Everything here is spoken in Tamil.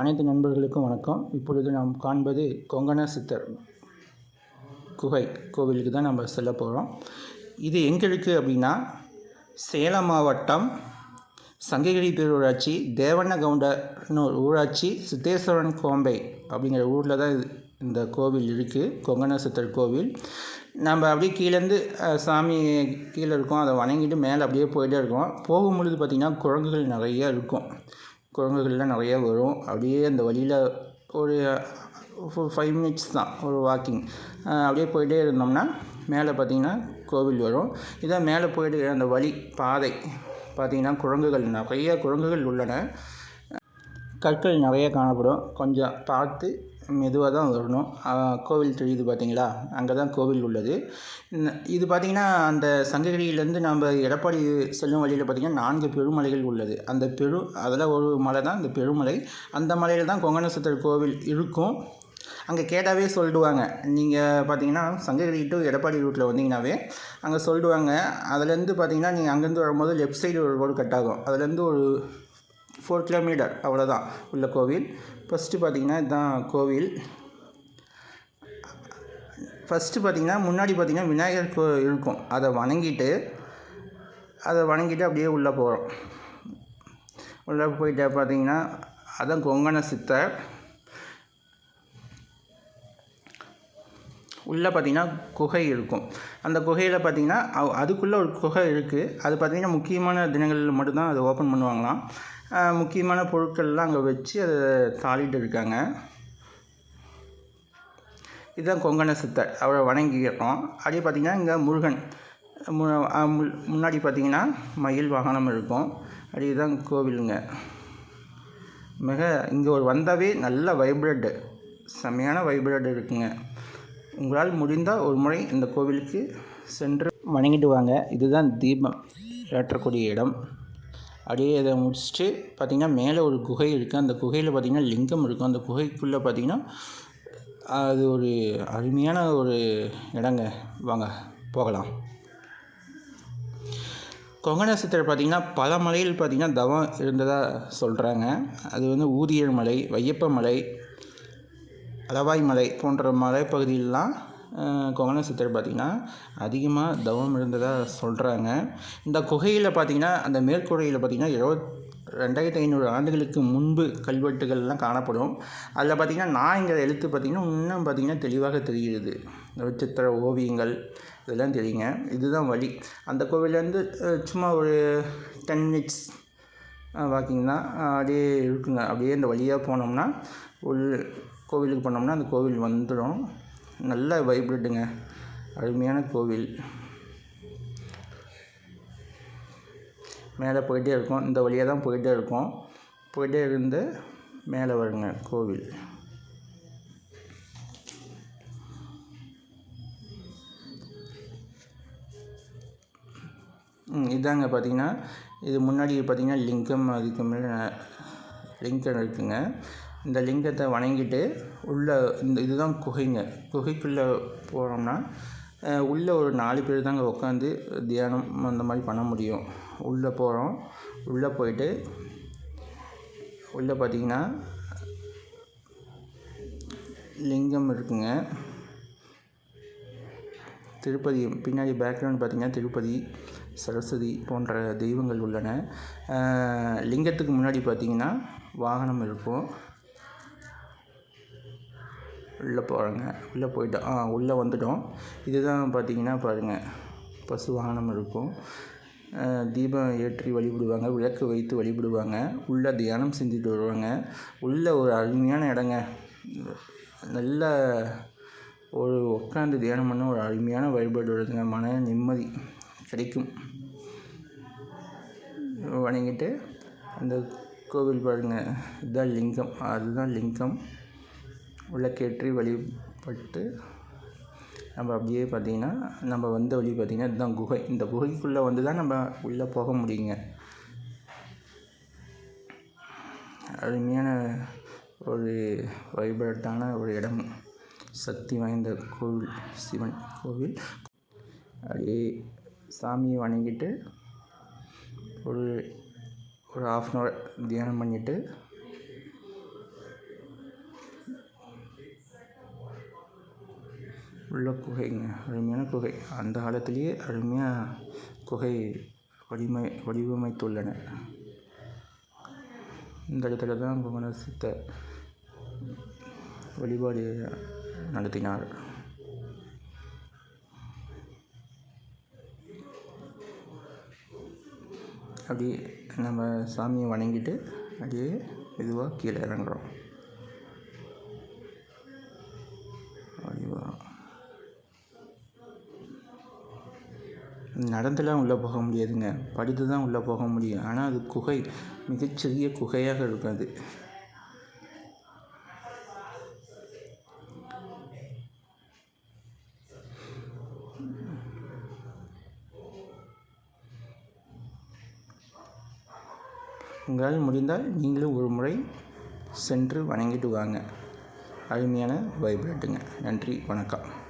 அனைத்து நண்பர்களுக்கும் வணக்கம். இப்பொழுது நாம் காண்பது கொங்கண சித்தர் குகை கோவிலுக்கு தான் நம்ம செல்ல போகிறோம் இது எங்கே இருக்குது அப்படின்னா சேலம் மாவட்டம் சங்ககிரி பேரூராட்சி தேவண்ணகவுண்டர்னு ஒரு ஊராட்சி சித்தேஸ்வரன் கோம்பை அப்படிங்கிற ஊரில் தான் இந்த கோவில் இருக்குது கொங்கண சித்தர் கோவில். நம்ம அப்படியே கீழேருந்து சாமி கீழே இருக்கோம். அதை வணங்கிட்டு மேலே அப்படியே போயிட்டே இருக்கோம். போகும்பொழுது பார்த்திங்கன்னா குரங்குகள் நிறைய இருக்கும். குரங்குகள்லாம் நிறைய வரும். அப்படியே அந்த வழியில் ஒரு ஃபைவ் மினிட்ஸ் தான் ஒரு வாக்கிங் அப்படியே போயிட்டே இருந்தோம்னா மேலே பார்த்தீங்கன்னா கோவில் வரும். இதான் மேலே போயிட்டு அந்த வழி பாதை பார்த்திங்கன்னா குரங்குகள் நிறைய குரங்குகள் உள்ளன. கற்கள் நிறைய காணப்படும். கொஞ்சம் பார்த்து மெதுவாக தான் வரணும். கோவில் தெரியுது பார்த்தீங்களா அங்கே தான் கோவில் உள்ளது. இது பார்த்திங்கன்னா அந்த சங்ககிரியிலேருந்து நம்ம எடப்பாடி செல்லும் வழியில் பார்த்திங்கன்னா நான்கு பெருமலைகள் உள்ளது. அந்த பெரு அதில் ஒரு மலை தான் இந்த பெருமலை. அந்த மலையில் தான் கொங்கணசுத்தர் கோவில் இருக்கும். அங்கே கேட்டாவே சொல்லிடுவாங்க நீங்கள் பார்த்தீங்கன்னா சங்ககிரி டு எடப்பாடி ரூட்டில் வந்தீங்கன்னாவே அங்கே சொல்லிடுவாங்க அதுலேருந்து பார்த்தீங்கன்னா நீங்கள் அங்கேருந்து வரும்போது லெஃப்ட் சைடு ஒரு ரோடு கட் ஆகும். அதுலேருந்து ஒரு ஃபோர் கிலோமீட்டர் அவ்வளோதான் உள்ள கோவில். ஃபஸ்ட்டு பார்த்தீங்கன்னா இதுதான் கோவில். ஃபஸ்ட்டு பார்த்தீங்கன்னா முன்னாடி பார்த்திங்கன்னா விநாயகர் கோ இருக்கும். அதை வணங்கிட்டு அதை வணங்கிட்டு அப்படியே உள்ளே போகிறோம். உள்ளே போயிட்டு பார்த்தீங்கன்னா அதான் கொங்கண சித்தர் உள்ளே பார்த்தீங்கன்னா குகை இருக்கும். அந்த குகையில் பார்த்தீங்கன்னா அவ்- அதுக்குள்ளே ஒரு குகை இருக்குது. அது பார்த்தீங்கன்னா முக்கியமான தினங்களில் மட்டும்தான் அதை ஓப்பன் பண்ணுவாங்களாம். முக்கியமான பொருட்கள்லாம் அங்கே வச்சு அதை தாளிட்டு இருக்காங்க. இதுதான் கொங்கண சித்தர் அவரை வணங்கிக்கிறோம் அப்படியே பார்த்தீங்கன்னா இங்கே முருகன் மு முன்னாடி பார்த்திங்கன்னா மயில் வாகனம் இருக்கும். அப்படியே தான் கோவிலுங்க. மிக இங்கே ஒரு வந்தாவே நல்ல வைப்ரட்டு செம்மையான வைப்ரட் இருக்குங்க. உங்களால் முடிந்தால் ஒரு முறை இந்த கோவிலுக்கு சென்று வணங்கிட்டு வாங்க. இதுதான் தீபம் ஏற்றக்கூடிய இடம். அப்படியே இதை முடிச்சுட்டு பார்த்திங்கன்னா மேலே ஒரு குகை இருக்குது அந்த குகையில் பார்த்திங்கன்னா லிங்கம் இருக்கும். அந்த குகைக்குள்ளே பார்த்திங்கன்னா அது ஒரு அருமையான ஒரு இடங்க. வாங்க போகலாம். கொங்கண சித்தர் பார்த்திங்கன்னா பல மலையில் பார்த்திங்கன்னா தவம் இருந்ததாக சொல்கிறாங்க அது வந்து ஊதியர் மலை வையப்ப மலை அளவாய் மலை போன்ற மலைப்பகுதியிலலாம் கொங்கண சித்தர் பார்த்திங்கன்னா அதிகமாக தவம் இருந்ததாக சொல்கிறாங்க இந்த குகையில் பார்த்திங்கன்னா அந்த மேற்கூரையில் பார்த்திங்கன்னா இருபத் ரெண்டாயிரத்தி ஐநூறு ஆண்டுகளுக்கு முன்பு கல்வெட்டுகள்லாம் காணப்படும். அதில் பார்த்திங்கன்னா நான் எழுத்து பார்த்திங்கன்னா இன்னும் பார்த்திங்கன்னா தெளிவாக தெரிகிறது. சித்திர ஓவியங்கள் இதெல்லாம் தெரியுங்க. இதுதான் வழி. அந்த கோவிலேருந்து சும்மா ஒரு டென் மினிட்ஸ் வாக்கிங் தான் அப்படியே இருக்குங்க. அப்படியே இந்த வழியாக போனோம்னா உள் கோவிலுக்கு போனோம்னா அந்த கோவில் வந்துடும். நல்ல வைப்ரேட்டுங்க அருமையான கோவில். மேலே போயிட்டே இருக்கும். இந்த வழியாக தான் போயிட்டே இருக்கும். போயிட்டே இருந்து மேலே வருங்க கோவில். இதாங்க பார்த்தீங்கன்னா இது முன்னாடி பார்த்தீங்கன்னா லிங்கம் அதுக்கு மேலே லிங்கம் இருக்குங்க. இந்த லிங்கத்தை வணங்கிட்டு உள்ளே இந்த இதுதான் குகைங்க. குகைக்குள்ளே போனோம்னா உள்ளே ஒரு நாலு பேர் தாங்க உட்காந்து தியானம் அந்த மாதிரி பண்ண முடியும். உள்ளே போகிறோம் உள்ளே போயிட்டு உள்ளே பார்த்தீங்கன்னா லிங்கம் இருக்குங்க. திருப்பதி பின்னாடி பேக்ரவுண்ட் பார்த்திங்கன்னா திருப்பதி சரஸ்வதி போன்ற தெய்வங்கள் உள்ளன. லிங்கத்துக்கு முன்னாடி பார்த்திங்கன்னா வாகனம் இருக்கும். உள்ளே போகிறாங்க. உள்ளே போயிட்டோம் ஆ உள்ளே வந்துட்டோம். இதுதான் பார்த்தீங்கன்னா பாருங்கள் பசு வாகனம் இருக்கும் தீபம் ஏற்றி வழிபடுவாங்க விளக்கு வைத்து வழிபடுவாங்க. உள்ளே தியானம் செஞ்சுட்டு வருவாங்க. உள்ளே ஒரு அருமையான இடங்க. நல்ல ஒரு உட்காந்து தியானம் பண்ண ஒரு அருமையான வழிபாடு வருதுங்க மன நிம்மதி கிடைக்கும். வணங்கிட்டு அந்த கோவில் பாருங்க இதுதான் லிங்கம். அதுதான் லிங்கம். விளக்கேற்றி வழிபட்டு நம்ம அப்படியே பார்த்தீங்கன்னா நம்ம வந்த வழி பார்த்திங்கன்னா இதுதான் குகை. இந்த குகைக்குள்ளே வந்து தான் நம்ம உள்ளே போக முடியுங்க. அருமையான ஒரு வைப்ரட்டான ஒரு இடம். சக்தி வாய்ந்த கோவில் சிவன் கோவில். அப்படியே சாமியை வணங்கிட்டு ஒரு ஒரு ஆஃப் அன் ஹவர் தியானம் பண்ணிவிட்டு உள்ள குகைங்க அருமையான குகை. அந்த காலத்திலேயே அருமையாக குகை வடிமை வடிவமைத்துள்ளன. இந்த இடத்துல தான் குமர சித்தர் வழிபாடு நடத்தினார். அப்படியே நம்ம சாமியை வணங்கிட்டு அப்படியே மெதுவாக கீழே இறங்குறோம். நடந்துலாம் உள்ளே போக முடியாதுங்க. படித்து தான் உள்ளே போக முடியும். ஆனால் அது குகை. மிகச்சிறிய குகையாக இருக்கும் அது உங்களால் முடிந்தால் நீங்களும் ஒரு முறை சென்று வணங்கிட்டு வாங்க. அருமையான வைப்ரேட்டுங்க நன்றி. வணக்கம்.